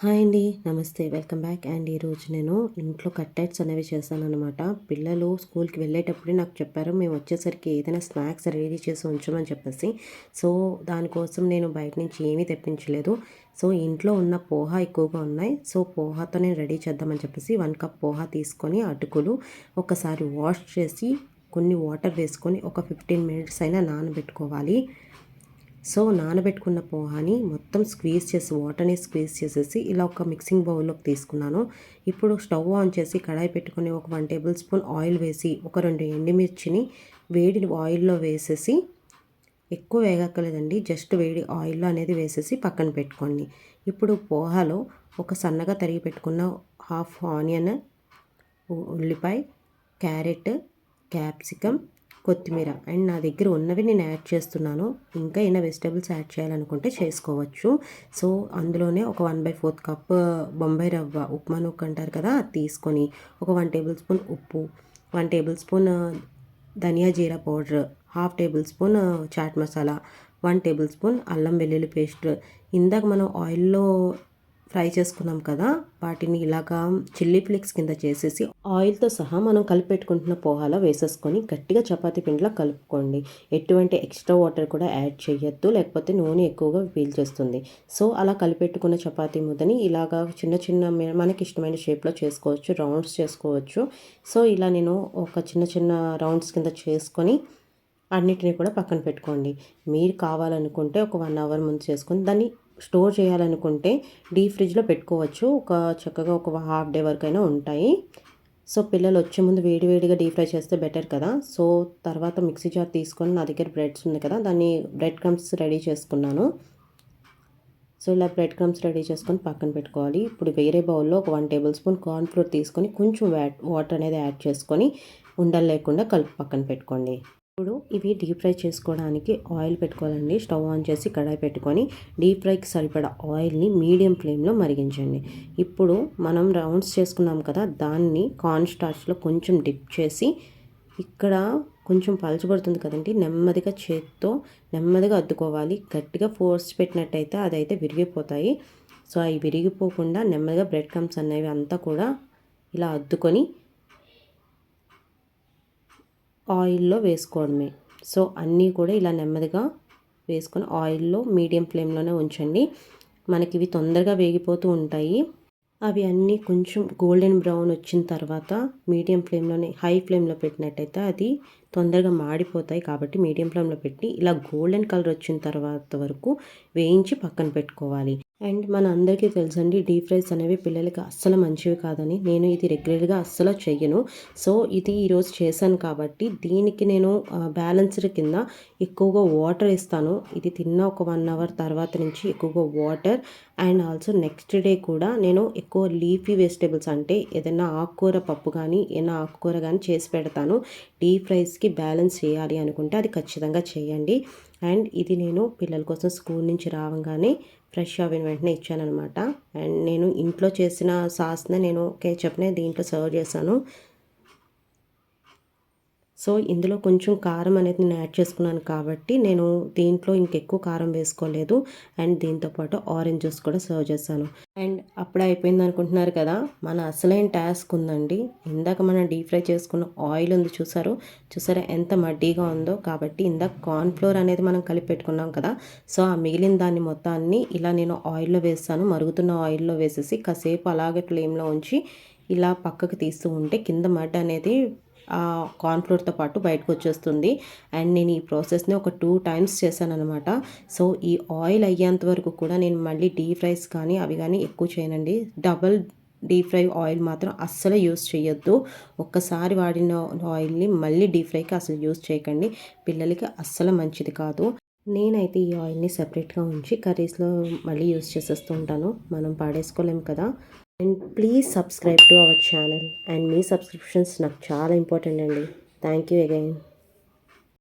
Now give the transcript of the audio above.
Hi అండి. నమస్తే. Welcome back. And ఈరోజు నేను ఇంట్లో కట్టెట్స్ అనేవి చేశాను అనమాట పిల్లలు స్కూల్కి వెళ్ళేటప్పుడే నాకు చెప్పారు మేము వచ్చేసరికి ఏదైనా స్నాక్స్ రెడీ చేసి ఉంచమని చెప్పేసి. సో దానికోసం నేను బయట నుంచి ఏమీ తెప్పించలేదు. సో ఇంట్లో ఉన్న పోహా ఎక్కువగా ఉన్నాయి. సో పోహాతో నేను రెడీ చేద్దామని చెప్పేసి వన్ కప్ పోహా తీసుకొని అటుకులు ఒకసారి వాష్ చేసి కొన్ని వాటర్ వేసుకొని ఒక ఫిఫ్టీన్ మినిట్స్ అయినా నానబెట్టుకోవాలి. సో నానబెట్టుకున్న పోహాని మొత్తం స్క్వీజ్ చేసి వాటర్ని స్క్వీజ్ చేసేసి ఇలా ఒక మిక్సింగ్ బౌల్లోకి తీసుకున్నాను. ఇప్పుడు స్టవ్ ఆన్ చేసి కడాయి పెట్టుకుని ఒక వన్ టేబుల్ స్పూన్ ఆయిల్ వేసి ఒక రెండు ఎండుమిర్చిని వేడి ఆయిల్లో వేసేసి ఎక్కువ వేగక్కలేదండి జస్ట్ వేడి ఆయిల్లో అనేది వేసేసి పక్కన పెట్టుకోండి. ఇప్పుడు పోహాలో ఒక సన్నగా తరిగి పెట్టుకున్న హాఫ్ ఆనియన్ ఉల్లిపాయ క్యారెట్ క్యాప్సికమ్ కొత్తిమీర. అండ్ నా దగ్గర ఉన్నవి నేను యాడ్ చేస్తున్నాను. ఇంకా ఏమైనా వెజిటేబుల్స్ యాడ్ చేయాలనుకుంటే చేసుకోవచ్చు. సో అందులోనే ఒక one by fourth cup Bombay రవ్వ ఉప్మా నూక్ అంటారు కదా అది తీసుకొని ఒక వన్ టేబుల్ స్పూన్ ఉప్పు వన్ టేబుల్ స్పూన్ ధనియా జీరా powder half tablespoon chaat masala one tablespoon అల్లం వెల్లుల్లి పేస్ట్. ఇందాక మనం ఆయిల్లో ఫ్రై చేసుకున్నాం కదా వాటిని ఇలాగా చిల్లీ ఫ్లేక్స్ కింద చేసేసి ఆయిల్తో సహా మనం కలిపెట్టుకుంటున్న పోహాలో వేసేసుకొని గట్టిగా చపాతీ పిండిలో కలుపుకోండి. ఎటువంటి ఎక్స్ట్రా వాటర్ కూడా యాడ్ చేయొద్దు లేకపోతే నూనె ఎక్కువగా పీల్చేస్తుంది. సో అలా కలిపెట్టుకున్న చపాతీ ముద్దని ఇలాగా చిన్న చిన్న మనకి ఇష్టమైన షేప్లో చేసుకోవచ్చు రౌండ్స్ చేసుకోవచ్చు. సో ఇలా నేను ఒక చిన్న చిన్న రౌండ్స్ కింద చేసుకొని అన్నిటిని కూడా పక్కన పెట్టుకోండి. మీరు కావాలనుకుంటే ఒక వన్ అవర్ ముందు చేసుకొని దాన్ని స్టోర్ చేయాలనుకుంటే డీప్ ఫ్రిడ్జ్లో పెట్టుకోవచ్చు. ఒక చక్కగా ఒక హాఫ్ డే వరకు అయినా ఉంటాయి. సో పిల్లలు వచ్చే ముందు వేడివేడిగా డీప్ ఫ్రై చేస్తే బెటర్ కదా. సో తర్వాత మిక్సీ జార్ తీసుకొని నా దగ్గర బ్రెడ్స్ ఉంది కదా దాన్ని బ్రెడ్ క్రమ్స్ రెడీ చేసుకున్నాను. సో ఇలా బ్రెడ్ క్రమ్స్ రెడీ చేసుకొని పక్కన పెట్టుకోవాలి. ఇప్పుడు వేరే బౌల్లో ఒక one tablespoon corn flour తీసుకొని కొంచెం వాటర్ అనేది యాడ్ చేసుకొని ఉండలు లేకుండా కలిపి పక్కన పెట్టుకోండి. ఇప్పుడు ఇవి డీప్ ఫ్రై చేసుకోవడానికి ఆయిల్ పెట్టుకోవాలండి. స్టవ్ ఆన్ చేసి కడాయి పెట్టుకొని డీప్ ఫ్రైకి సరిపడా ఆయిల్ని మీడియం ఫ్లేమ్లో మరిగించండి. ఇప్పుడు మనం రౌండ్స్ చేసుకున్నాం కదా దాన్ని కార్న్ స్టార్చ్లో కొంచెం డిప్ చేసి ఇక్కడ కొంచెం పలచబడుతుంది కదండి నెమ్మదిగా చేత్తో నెమ్మదిగా అద్దుకోవాలి. గట్టిగా ఫోర్స్ పెట్టినట్టయితే అదైతే విరిగిపోతాయి. సో అవి విరిగిపోకుండా నెమ్మదిగా బ్రెడ్ క్రమ్స్ అనేవి అంతా కూడా ఇలా అద్దుకొని ఆయిల్లో వేసుకోవడమే. సో అన్నీ కూడా ఇలా నెమ్మదిగా వేసుకొని ఆయిల్లో మీడియం ఫ్లేమ్లోనే ఉంచండి. మనకి ఇవి తొందరగా వేగిపోతూ ఉంటాయి. అవి అన్నీ కొంచెం గోల్డెన్ బ్రౌన్ వచ్చిన తర్వాత మీడియం ఫ్లేమ్లోనే హై ఫ్లేమ్లో పెట్టినట్టయితే అది తొందరగా మాడిపోతాయి కాబట్టి మీడియం ఫ్లేమ్లో పెట్టి ఇలా గోల్డెన్ కలర్ వచ్చిన తర్వాత వరకు వేయించి పక్కన పెట్టుకోవాలి. అండ్ మన అందరికీ తెలుసండి డీప్ ఫ్రైస్ అనేవి పిల్లలకి అస్సలు మంచివి కాదని. నేను ఇది రెగ్యులర్గా అస్సలు చెయ్యను. సో ఇది ఈరోజు చేశాను కాబట్టి దీనికి నేను బ్యాలెన్స్డ్ కింద ఎక్కువగా వాటర్ ఇస్తాను ఇది తిన్న ఒక వన్ అవర్ తర్వాత నుంచి ఎక్కువగా water. And also next day కూడా నేను ఎక్కువ లీఫీ వెజిటేబుల్స్ అంటే ఏదైనా ఆకుకూర పప్పు కానీ ఏదైనా ఆకుకూర కానీ చేసి పెడతాను. డీప్ ఫ్రైస్కి బ్యాలెన్స్ చేయాలి అనుకుంటే అది ఖచ్చితంగా చేయండి. అండ్ ఇది నేను పిల్లల కోసం స్కూల్ నుంచి రావగానే ఫ్రెష్ అవిన వెంటనే ఇచ్చానమాట అండ్ నేను ఇంట్లో చేసిన సాస్నే నేను కేచప్నే దీంట్లో సర్వ్ చేశాను. సో ఇందులో కొంచెం కారం అనేది నేను యాడ్ చేసుకున్నాను కాబట్టి నేను దీంట్లో ఇంకెక్కువ కారం వేసుకోలేదు అండ్ దీంతోపాటు ఆరెంజ్ జ్యూస్ కూడా సర్వ్ చేశాను. అండ్ అప్పుడే అయిపోయింది అనుకుంటున్నారు కదా మన అసలైన టాస్క్ ఉందండి. ఇందాక మనం డీప్ ఫ్రై చేసుకున్న ఆయిల్ ఉంది చూసారు? చూసారా ఎంత మడ్డీగా ఉందో? కాబట్టి ఇందాక కార్న్ ఫ్లోర్ అనేది మనం కలిపి పెట్టుకున్నాం కదా సో ఆ మిగిలిన దాన్ని మొత్తాన్ని ఇలా నేను ఆయిల్లో వేస్తాను. మరుగుతున్న ఆయిల్లో వేసేసి కాసేపు అలాగే ఫ్లేమ్లో ఉంచి ఇలా పక్కకు తీస్తూ ఉంటే కింద మడ్ అనేది కార్న్ఫ్లోర్తో పాటు బయటకు వచ్చేస్తుంది. అండ్ నేను ఈ ప్రాసెస్ని ఒక టూ టైమ్స్ చేశాను అనమాట సో ఈ ఆయిల్ అయ్యేంత వరకు కూడా నేను మళ్ళీ డీప్ ఫ్రైస్ కానీ అవి కానీ ఎక్కువ చేయనండి. డబల్ డీప్ ఫ్రై ఆయిల్ మాత్రం అస్సలు యూస్ చేయొద్దు ఒక్కసారి వాడిన ఆయిల్ని మళ్ళీ డీప్ ఫ్రైకి అసలు యూస్ చేయకండి. పిల్లలకి అస్సలు మంచిది కాదు. నేనైతే ఈ ఆయిల్ని సపరేట్గా ఉంచి కర్రీస్లో మళ్ళీ యూస్ చేసేస్తూ ఉంటాను. మనం పాడేసుకోలేము కదా. And please subscribe to our channel. And me subscriptions నాకు చాలా ఇంపార్టెంట్ అండి. Thank you again.